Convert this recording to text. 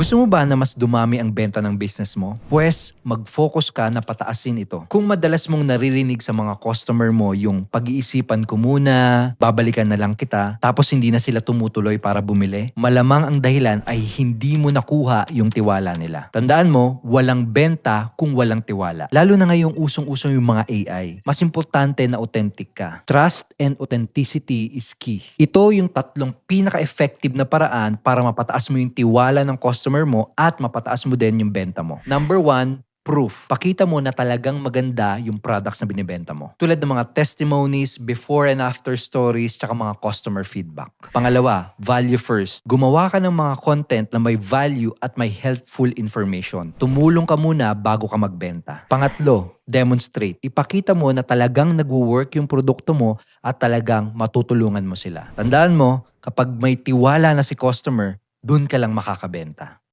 Gusto mo ba na mas dumami ang benta ng business mo? Pwes, mag-focus ka na pataasin ito. Kung madalas mong naririnig sa mga customer mo yung pag-iisipan ko muna, babalikan na lang kita, tapos hindi na sila tumutuloy para bumili, malamang ang dahilan ay hindi mo nakuha yung tiwala nila. Tandaan mo, walang benta kung walang tiwala. Lalo na ngayong usong-usong yung mga AI. Mas importante na authentic ka. Trust and authenticity is key. Ito yung tatlong pinaka-effective na paraan para mapataas mo yung tiwala ng customer mo at mapataas mo din yung benta mo. Number one, proof. Pakita mo na talagang maganda yung products na binibenta mo. Tulad ng mga testimonies, before and after stories, tsaka mga customer feedback. Pangalawa, value first. Gumawa ka ng mga content na may value at may helpful information. Tumulong ka muna bago ka magbenta. Pangatlo, demonstrate. Ipakita mo na talagang nagwo-work yung produkto mo at talagang matutulungan mo sila. Tandaan mo, kapag may tiwala na si customer, dun ka lang makakabenta.